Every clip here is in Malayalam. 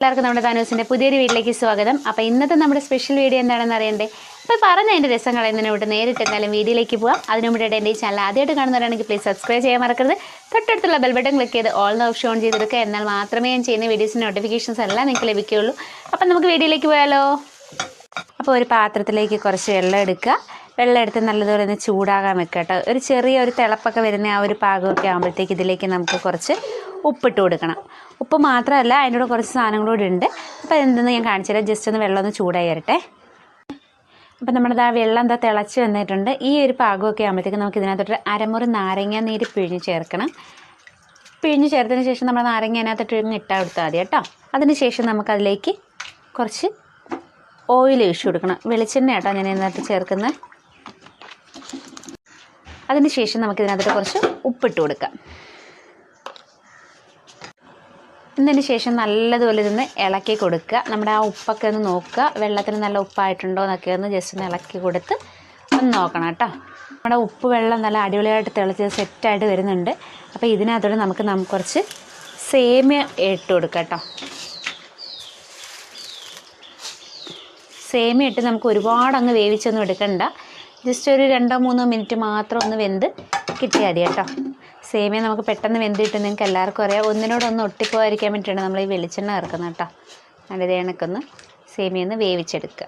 എല്ലാവർക്കും നമ്മുടെ താനൂസിന്റെ പുതിയൊരു വീട്ടിലേക്ക് സ്വാഗതം. അപ്പോൾ ഇന്നത്തെ നമ്മുടെ സ്പെഷ്യൽ വീഡിയോ എന്താണെന്ന് അറിയണ്ടേ? അപ്പോൾ പറഞ്ഞ അതിന്റെ രസം കളയുന്നതിന് വിട്ട് നേരിട്ട് എന്തായാലും വീഡിയോയിലേക്ക് പോകാം അതിനു മുമ്പായിട്ട് എന്റെ ഈ ചാനൽ ആദ്യമായിട്ട് കാണുന്നവരാണെങ്കിൽ പ്ലീസ് സബ്സ്ക്രൈബ് ചെയ്യാൻ മറക്കരുത്. തൊട്ടടുത്തുള്ള ബെൽ ബട്ടൺ ക്ലിക്ക് ചെയ്ത് ഓൾ എന്ന ഓപ്ഷൻ ഓൺ ചെയ്തെടുക്കുക എന്നാൽ മാത്രമേ ഞാൻ ചെയ്യുന്ന വീഡിയോസിന്റെ നോട്ടിഫിക്കേഷൻസ് എല്ലാം നിങ്ങൾക്ക് ലഭിക്കുകയുള്ളൂ. അപ്പം നമുക്ക് വീഡിയോയിലേക്ക് പോയാലോ? അപ്പോൾ ഒരു പാത്രത്തിലേക്ക് കുറച്ച് വെള്ളം എടുക്കുക. വെള്ളം എടുത്ത് നല്ലതുപോലെ ഒന്ന് ചൂടാകാൻ വെക്കുക കേട്ടോ. ഒരു ചെറിയ ഒരു തിളപ്പൊക്കെ വരുന്ന ആ ഒരു പാകമൊക്കെ ആകുമ്പോഴത്തേക്ക് ഇതിലേക്ക് നമുക്ക് കുറച്ച് ഉപ്പിട്ട് കൊടുക്കണം. ഉപ്പ് മാത്രമല്ല അതിന്റെ കുറച്ച് സാധനങ്ങൾ കൂടി ഉണ്ട്. അപ്പോൾ എന്തെന്ന് ഞാൻ കാണിച്ചു തരാം. ജസ്റ്റ് ഒന്ന് വെള്ളം ഒന്ന് ചൂടായി വരട്ടെ അപ്പോൾ നമ്മുടെ ആ വെള്ളം എന്താ തിളച്ച് വന്നിട്ടുണ്ട്. ഈ ഒരു പാകമൊക്കെ ആകുമ്പോഴത്തേക്ക് നമുക്ക് ഇതിനകത്തോട്ട് അരമുറി നാരങ്ങ നീര് പിഴിഞ്ഞ് ചേർക്കണം. പിഴിഞ്ഞ് ചേർത്തതിന് ശേഷം നമ്മൾ നാരങ്ങ അതിനകത്തോട്ട് ഇങ്ങ് ഇട്ടാൽ കൊടുത്താൽ മതി കേട്ടോ. അതിന് ശേഷം നമുക്കതിലേക്ക് കുറച്ച് ഓയിൽ ഒഴിച്ചു കൊടുക്കണം. വെളിച്ചെണ്ണ കേട്ടോ ഞാൻ ഇതിനകത്ത് ചേർക്കുന്നത്. അതിന് ശേഷം നമുക്ക് ഇതിനകത്തോട്ട് കുറച്ച് ഉപ്പിട്ട് കൊടുക്കാം. എന്നതിന് ശേഷം നല്ലതുപോലെ ഇതൊന്ന് ഇളക്കി കൊടുക്കുക. നമ്മുടെ ആ ഉപ്പൊക്കെ ഒന്ന് നോക്കുക. വെള്ളത്തിന് നല്ല ഉപ്പായിട്ടുണ്ടോ എന്നൊക്കെ ഒന്ന് ജസ്റ്റ് ഒന്ന് ഇളക്കി കൊടുത്ത് ഒന്ന് നോക്കണം കേട്ടോ. നമ്മുടെ ഉപ്പ് വെള്ളം നല്ല അടിപൊളിയായിട്ട് തിളച്ച് സെറ്റായിട്ട് വരുന്നുണ്ട്. അപ്പോൾ ഇതിനകത്തോടെ നമുക്ക് നമുക്ക് കുറച്ച് സേമിയ ഇട്ട് കൊടുക്കാം കേട്ടോ. സേമിയ ഇട്ട് നമുക്ക് ഒരുപാട് അങ്ങ് വേവിച്ചൊന്നും എടുക്കണ്ട. ജസ്റ്റ് ഒരു രണ്ടോ മൂന്നോ മിനിറ്റ് മാത്രം ഒന്ന് വെന്ത് കിട്ടിയാൽ മതി കേട്ടോ. സേമിയ നമുക്ക് പെട്ടെന്ന് വെന്ത് കിട്ടും നിങ്ങൾക്ക് എല്ലാവർക്കും അറിയാം. ഒന്നിനോടൊന്ന് ഒട്ടിപ്പോയിരിക്കാൻ വേണ്ടിയിട്ടാണ് നമ്മൾ ഈ വെളിച്ചെണ്ണ ഇറക്കുന്നത് കേട്ടോ. അതിന്റെ സേമിയ ഒന്ന് വേവിച്ചെടുക്കുക.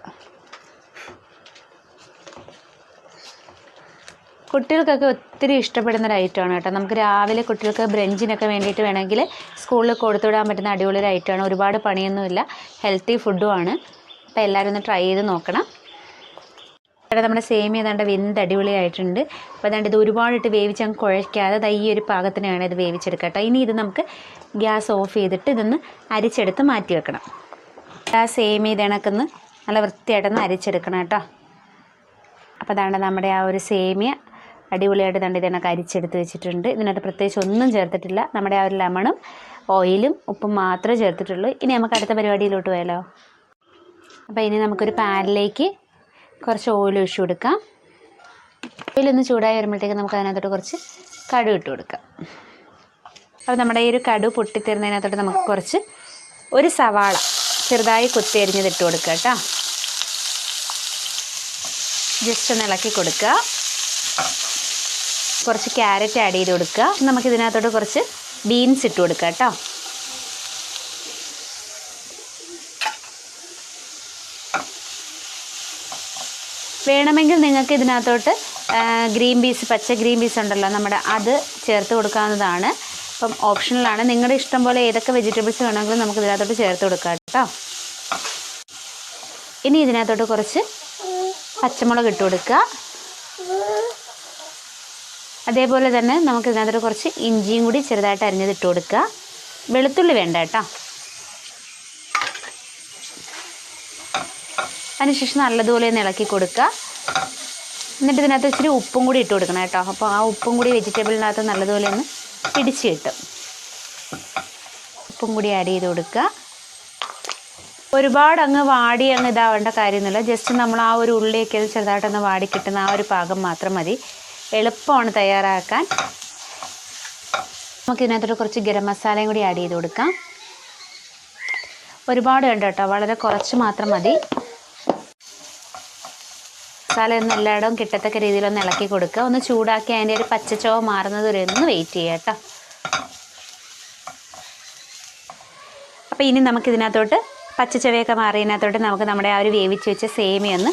കുട്ടികൾക്കൊക്കെ ഒത്തിരി ഇഷ്ടപ്പെടുന്ന ഒരു ഐറ്റമാണ് കേട്ടോ. നമുക്ക് രാവിലെ കുട്ടികൾക്ക് ബ്രഞ്ചിനൊക്കെ വേണ്ടിയിട്ട് വേണമെങ്കിൽ സ്കൂളിൽ കൊടുത്തുവിടാൻ പറ്റുന്ന അടിപൊളി ഒരു ഐറ്റമാണ് ഒരുപാട് പണിയൊന്നുമില്ല. ഹെൽത്തി ഫുഡുമാണ് അപ്പോൾ എല്ലാവരും ഒന്ന് ട്രൈ ചെയ്ത് നോക്കണം. ഇവിടെ നമ്മുടെ സേമിയ ഏതാണ്ട് വെന്ത് അടിപൊളിയായിട്ടുണ്ട്. അപ്പോൾ അതാണ്ട് ഇത് ഒരുപാടിട്ട് വേവിച്ച് അങ്ങ് കുഴയ്ക്കാതെ അത് ഈ ഒരു പാകത്തിനാണ് ഇത് വേവിച്ചെടുക്കുക കേട്ടോ. ഇനി ഇത് നമുക്ക് ഗ്യാസ് ഓഫ് ചെയ്തിട്ട് ഇതൊന്ന് അരിച്ചെടുത്ത് മാറ്റി വെക്കണം. ആ സേമിയ ഇതണക്കൊന്ന് നല്ല വൃത്തിയായിട്ടൊന്ന് അരിച്ചെടുക്കണം കേട്ടോ. അപ്പോൾ അതാണ് നമ്മുടെ ആ ഒരു സേമിയ അടിപൊളിയായിട്ട് ദണ്ട് ഇതിനൊക്കെ അരിച്ചെടുത്ത് വെച്ചിട്ടുണ്ട്. ഇതിനകത്ത് പ്രത്യേകിച്ച് ഒന്നും ചേർത്തിട്ടില്ല. നമ്മുടെ ആ ഒരു ലെമണും ഓയിലും ഉപ്പും മാത്രമേ ചേർത്തിട്ടുള്ളൂ. ഇനി നമുക്ക് അടുത്ത പരിപാടിയിലോട്ട് പോയാലോ? അപ്പോൾ ഇനി നമുക്കൊരു പാനിലേക്ക് കുറച്ച് ഓയിൽ ഒഴിച്ചു കൊടുക്കാം. ഓയിലൊന്ന് ചൂടായി വരുമ്പോഴത്തേക്ക് നമുക്ക് അതിനകത്തോട്ട് കുറച്ച് കടു ഇട്ട് കൊടുക്കാം. അപ്പോൾ നമ്മുടെ ഈ ഒരു കടു പൊട്ടിത്തരുന്നതിനകത്തോട്ട് നമുക്ക് കുറച്ച് ഒരു സവാള ചെറുതായി കുത്തി അരിഞ്ഞത് ഇട്ട് കൊടുക്കുക കേട്ടോ. ജസ്റ്റ് ഒന്ന് ഇളക്കി കൊടുക്കുക. കുറച്ച് ക്യാരറ്റ് ആഡ് ചെയ്ത് കൊടുക്കുക. നമുക്കിതിനകത്തോട്ട് കുറച്ച് ബീൻസ് ഇട്ട് കൊടുക്കുക കേട്ടോ. വേണമെങ്കിൽ നിങ്ങൾക്ക് ഇതിനകത്തോട്ട് ഗ്രീൻ പീസ് പച്ച ഗ്രീൻ പീസ് ഉണ്ടല്ലോ നമ്മുടെ അത് ചേർത്ത് കൊടുക്കാവുന്നതാണ്. അപ്പം ഓപ്ഷണലാണ് നിങ്ങളുടെ ഇഷ്ടം പോലെ ഏതൊക്കെ വെജിറ്റബിൾസ് വേണമെങ്കിലും നമുക്ക് ഇതിനകത്തോട്ട് ചേർത്ത് കൊടുക്കാം കേട്ടോ. ഇനി ഇതിനകത്തോട്ട് കുറച്ച് പച്ചമുളക് ഇട്ട് കൊടുക്കുക. അതേപോലെ തന്നെ നമുക്ക് ഇതിനകത്തോട്ട് കുറച്ച് ഇഞ്ചിയും കൂടി ചെറുതായിട്ട് അരിഞ്ഞത് ഇട്ട് കൊടുക്കുക. വെളുത്തുള്ളി വേണ്ട കേട്ടോ. അതിനുശേഷം നല്ലതുപോലെ ഒന്ന് ഇളക്കി കൊടുക്കുക. എന്നിട്ട് ഇതിനകത്ത് ഇച്ചിരി ഉപ്പും കൂടി ഇട്ട് കൊടുക്കണം കേട്ടോ. അപ്പോൾ ആ ഉപ്പും കൂടി വെജിറ്റബിളിനകത്ത് നല്ലതുപോലെ ഒന്ന് പിടിച്ച് കിട്ടും. ഉപ്പും കൂടി ആഡ് ചെയ്ത് കൊടുക്കുക. ഒരുപാട് അങ്ങ് വാടി അങ്ങ് ഇതാവേണ്ട കാര്യമൊന്നുമില്ല. ജസ്റ്റ് നമ്മൾ ആ ഒരു ഉള്ളിയൊക്കെ ചെറുതായിട്ടൊന്ന് വാടി കിട്ടുന്ന ആ ഒരു പാകം മാത്രം മതി. എളുപ്പമാണ് തയ്യാറാക്കാൻ. നമുക്ക് ഇതിനകത്തോട്ട് കുറച്ച് ഗരം മസാലയും കൂടി ആഡ് ചെയ്ത് കൊടുക്കാം. ഒരുപാട് വേണ്ട കേട്ടോ. വളരെ കുറച്ച് മാത്രം മതി. മസാല ഒന്ന് എല്ലായിടവും കിട്ടത്തക്ക രീതിയിലൊന്ന് ഇളക്കി കൊടുക്കുക. ഒന്ന് ചൂടാക്കി അതിന്റെ ഒരു പച്ചച്ചോവ മാറുന്നത് വരെ ഒന്ന് വെയിറ്റ് ചെയ്യുക കേട്ടോ. അപ്പോൾ ഇനി നമുക്കിതിനകത്തോട്ട് പച്ചച്ചവയൊക്കെ മാറിയതിനകത്തോട്ട് നമുക്ക് നമ്മുടെ ആ ഒരു വേവിച്ച് വെച്ച സേമിയ ഒന്ന്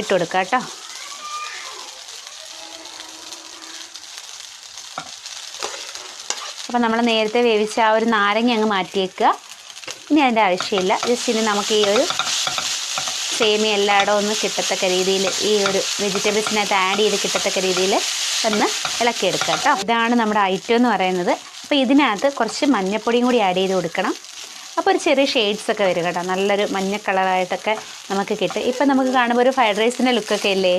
ഇട്ട് കൊടുക്കുക കേട്ടോ. അപ്പോൾ നമ്മൾ നേരത്തെ വേവിച്ച ആ ഒരു നാരങ്ങ അങ്ങ് മാറ്റിയേക്കുക. ഇനി അതിന്റെ ആവശ്യമില്ല. ജസ്റ്റ് ഇനി നമുക്ക് ഈ ഒരു സേമിയ എല്ലായിടവും ഒന്ന് കിട്ടത്തക്ക രീതിയിൽ ഈ ഒരു വെജിറ്റബിൾസിനകത്ത് ആഡ് ചെയ്ത് കിട്ടത്തക്ക രീതിയിൽ ഒന്ന് ഇളക്കിയെടുക്കുക കേട്ടോ. ഇതാണ് നമ്മുടെ ഐറ്റം എന്ന് പറയുന്നത്. അപ്പോൾ ഇതിനകത്ത് കുറച്ച് മഞ്ഞപ്പൊടിയും കൂടി ആഡ് ചെയ്ത് കൊടുക്കണം. അപ്പോൾ ഒരു ചെറിയ ഷെയ്ഡ്സ് ഒക്കെ വരും കേട്ടോ. നല്ലൊരു മഞ്ഞ കളറായിട്ടൊക്കെ നമുക്ക് കിട്ടും. ഇപ്പം നമുക്ക് കാണുമ്പോൾ ഒരു ഫ്രൈഡ് റൈസിന്റെ ലുക്കൊക്കെ അല്ലേ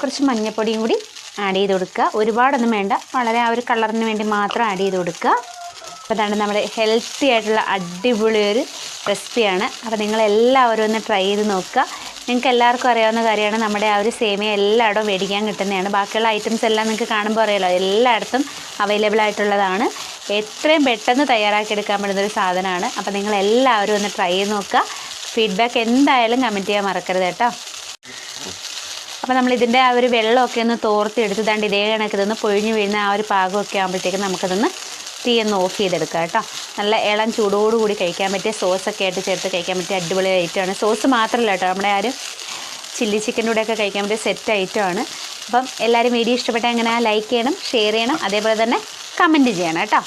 കുറച്ച് മഞ്ഞപ്പൊടിയും കൂടി ആഡ് ചെയ്ത് കൊടുക്കുക. ഒരുപാടൊന്നും വേണ്ട. വളരെ ആ ഒരു കളറിന് വേണ്ടി മാത്രം ആഡ് ചെയ്ത് കൊടുക്കുക. അതാണ് നമ്മുടെ ഹെൽത്തി ആയിട്ടുള്ള അടിപൊളി ഒരു റെസിപ്പിയാണ് അപ്പോൾ നിങ്ങളെല്ലാവരും ഒന്ന് ട്രൈ ചെയ്ത് നോക്കുക. നിങ്ങൾക്ക് എല്ലാവർക്കും അറിയാവുന്ന കാര്യമാണ് നമ്മുടെ ആ ഒരു സേമിയ എല്ലായിടവും മേടിക്കാൻ കിട്ടുന്നതാണ്. ബാക്കിയുള്ള ഐറ്റംസ് എല്ലാം നിങ്ങൾക്ക് കാണുമ്പോൾ അറിയാലോ എല്ലായിടത്തും അവൈലബിൾ ആയിട്ടുള്ളതാണ്. എത്രയും പെട്ടെന്ന് തയ്യാറാക്കിയെടുക്കാൻ പറ്റുന്ന ഒരു സാധനമാണ്. അപ്പോൾ നിങ്ങൾ എല്ലാവരും ഒന്ന് ട്രൈ ചെയ്ത് നോക്കുക. ഫീഡ്ബാക്ക് എന്തായാലും കമന്റ് ചെയ്യാൻ മറക്കരുത് കേട്ടോ. അപ്പോൾ നമ്മൾ ഇതിന്റെ ആ ഒരു വെള്ളമൊക്കെ ഒന്ന് തോർത്തി എടുത്ത് ദാണ്ട് ഇതേ കണക്കിതൊന്ന് പൊഴിഞ്ഞു വീഴുന്ന ആ ഒരു പാകമൊക്കെ ആകുമ്പോഴത്തേക്കും നമുക്കതൊന്ന് തീ ഒന്ന് ഓഫ് ചെയ്തെടുക്കുക കേട്ടോ. നല്ല ഇളം ചൂടോടുകൂടി കഴിക്കാൻ പറ്റിയ സോസൊക്കെ ആയിട്ട് ചേർത്ത് കഴിക്കാൻ പറ്റിയ അടിപൊളി ഐറ്റമാണ് സോസ് മാത്രമല്ല കേട്ടോ നമ്മുടെ ആ ഒരു ചില്ലി ചിക്കന്റെ കൂടെയൊക്കെ കഴിക്കാൻ പറ്റിയ സെറ്റ് ഐറ്റമാണ് അപ്പം എല്ലാവരും വീഡിയോ ഇഷ്ടപ്പെട്ടാൽ എങ്ങനെ ലൈക്ക് ചെയ്യണം ഷെയർ ചെയ്യണം അതേപോലെ തന്നെ കമന്റ് ചെയ്യണം കേട്ടോ.